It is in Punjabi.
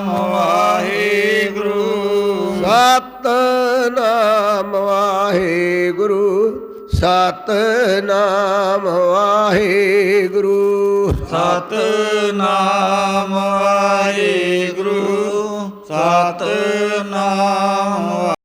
ਨਾਮ ਵਾਹਿਗੁਰੂ। ਸਤ ਨਾਮ ਵਾਹਿਗੁਰੂ ਸਤ ਨਾਮ ਵਾਹਿਗੁਰੂ। ਸਤ ਨਾਮ ਵਾਹਿਗੁਰੂ ਸਤ ਨਾਮ